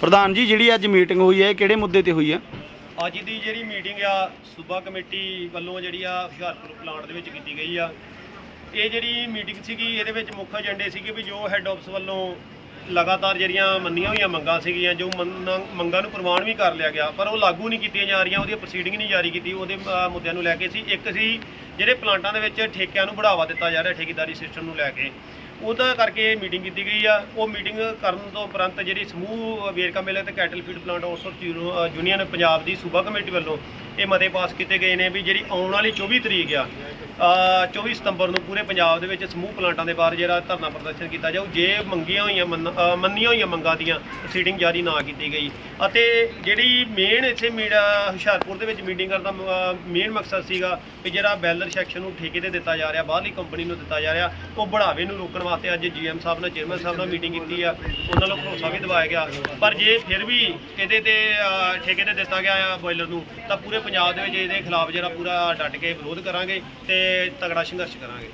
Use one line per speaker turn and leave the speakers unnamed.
ਪ੍ਰਧਾਨ ਜੀ, ਜਿਹੜੀ ਅੱਜ ਮੀਟਿੰਗ ਹੋਈ ਹੈ, ਇਹ ਕਿਹੜੇ ਮੁੱਦੇ ਤੇ ਹੋਈ ਹੈ?
ਅੱਜ ਦੀ ਜਿਹੜੀ ਮੀਟਿੰਗ ਆ, ਸੂਬਾ ਕਮੇਟੀ ਵੱਲੋਂ ਜਿਹੜੀ ਆ, ਹੁਸ਼ਿਆਰਪੁਰ ਪਲਾਂਟ ਦੇ ਵਿੱਚ ਕੀਤੀ ਗਈ ਆ। ਇਹ ਜਿਹੜੀ ਮੀਟਿੰਗ ਸੀਗੀ, ਇਹਦੇ ਵਿੱਚ ਮੁੱਖ ਏਜੰਡੇ ਸੀਗੇ ਵੀ ਜੋ ਹੈੱਡ ਆਫਿਸ ਵੱਲੋਂ ਲਗਾਤਾਰ ਜਿਹੜੀਆਂ ਮੰਨੀਆਂ ਹੋਈਆਂ ਮੰਗਾਂ ਸੀਗੀਆਂ, ਜੋ ਮੰਗਾਂ ਨੂੰ ਪ੍ਰਵਾਨ ਵੀ ਕਰ ਲਿਆ ਗਿਆ, ਪਰ ਉਹ ਲਾਗੂ ਨਹੀਂ ਕੀਤੀਆਂ ਜਾ ਰਹੀਆਂ, ਉਹਦੀ ਪ੍ਰੋਸੀਡਿੰਗ ਨਹੀਂ ਜਾਰੀ ਕੀਤੀ, ਉਹਦੇ ਮੁੱਦਿਆਂ ਨੂੰ ਲੈ ਕੇ ਸੀ। ਇੱਕ ਸੀ, ਜਿਹੜੇ ਪਲਾਂਟਾਂ ਦੇ ਵਿੱਚ ਠੇਕਿਆਂ ਨੂੰ ਬੜਾਵਾ ਦਿੱਤਾ ਜਾ ਰਿਹਾ, ਠੇਕੇਦਾਰੀ ਸਿਸਟਮ ਨੂੰ ਲੈ ਕੇ। ਉਹਦਾ ਕਰਕੇ ਮੀਟਿੰਗ ਕੀਤੀ ਗਈ ਆ। ਉਹ ਮੀਟਿੰਗ ਕਰਨ ਤੋਂ ਉਪਰੰਤ ਜਿਹੜੀ ਸਮੂਹ ਵੇਰਕਾ ਮੇਲੇ ਤੇ cattle feed plant outsource union- union Punjab ਦੀ ਸੂਬਾ ਕਮੇਟੀ ਵੱਲੋਂ ਇਹ ਮਤੇ ਪਾਸ ਕੀਤੇ ਗਏ ਨੇ ਵੀ ਜਿਹੜੀ ਆਉਣ ਵਾਲੀ 24 ਤਰੀਕ ਆ 24 ਸਤੰਬਰ ਨੂੰ ਪੂਰੇ ਪੰਜਾਬ ਦੇ ਵਿੱਚ ਸਮੂਹ ਪਲਾਂਟਾਂ ਦੇ ਬਾਹਰ ਜਿਹੜਾ ਧਰਨਾ ਪ੍ਰਦਰਸ਼ਨ ਕੀਤਾ ਜਾਊ, ਜੇ ਮੰਗੀਆਂ ਹੋਈਆਂ ਮੰਨ- ਮੰਨੀਆਂ ਹੋਈਆਂ ਮੰਗਾਂ ਦੀਆਂ ਪ੍ਰੋਸੀਡਿੰਗ ਜਾਰੀ ਨਾ ਕੀਤੀ ਗਈ। ਅਤੇ ਜਿਹੜੀ ਮੇਨ ਇੱਥੇ ਮੀਡੀਆ ਹੁਸ਼ਿਆਰਪੁਰ ਦੇ ਵਿੱਚ ਮੀਟਿੰਗ ਕਰਨ ਦਾ ਮੇਨ ਮਕਸਦ ਸੀਗਾ ਕਿ ਜਿਹੜਾ ਬੈਲਰ ਸੈਕਸ਼ਨ ਨੂੰ ਠੇਕੇ ਤੇ ਦਿੱਤਾ ਜਾ ਰਿਹਾ, ਬਾਹਰਲੀ ਕੰਪਨੀ ਨੂੰ ਦਿੱਤਾ ਜਾ ਰਿਹਾ, ਉਹ ਬੜਾਵੇ ਨੂੰ ਰੋਕਣ ਵਾਸਤੇ ਅੱਜ ਜੀਐਮ ਸਾਹਿਬ ਨਾਲ ਚੇਅਰਮੈਨ ਸਾਹਿਬ ਨਾਲ ਮੀਟਿੰਗ ਕੀਤੀ ਆ, ਉਹਨਾਂ ਨੂੰ ਭਰੋਸਾ ਵੀ ਦਿਵਾਇਆ ਗਿਆ। ਪਰ ਜੇ ਫਿਰ ਵੀ ਇਹਦੇ ਤੇ ਠੇਕੇ ਤੇ ਦਿੱਤਾ ਗਿਆ ਆ ਬੋਇਲਰ ਨੂੰ, ਤਾਂ ਪੂਰੇ ਪੰਜਾਬ ਦੇ ਵਿੱਚ ਇਹਦੇ ਖਿਲਾਫ ਜਿਹੜਾ ਪੂਰਾ ਡਟ ਕੇ ਵਿਰੋਧ ਕਰਾਂਗੇ ਤੇ ਤਗੜਾ ਸੰਘਰਸ਼ ਕਰਾਂਗੇ।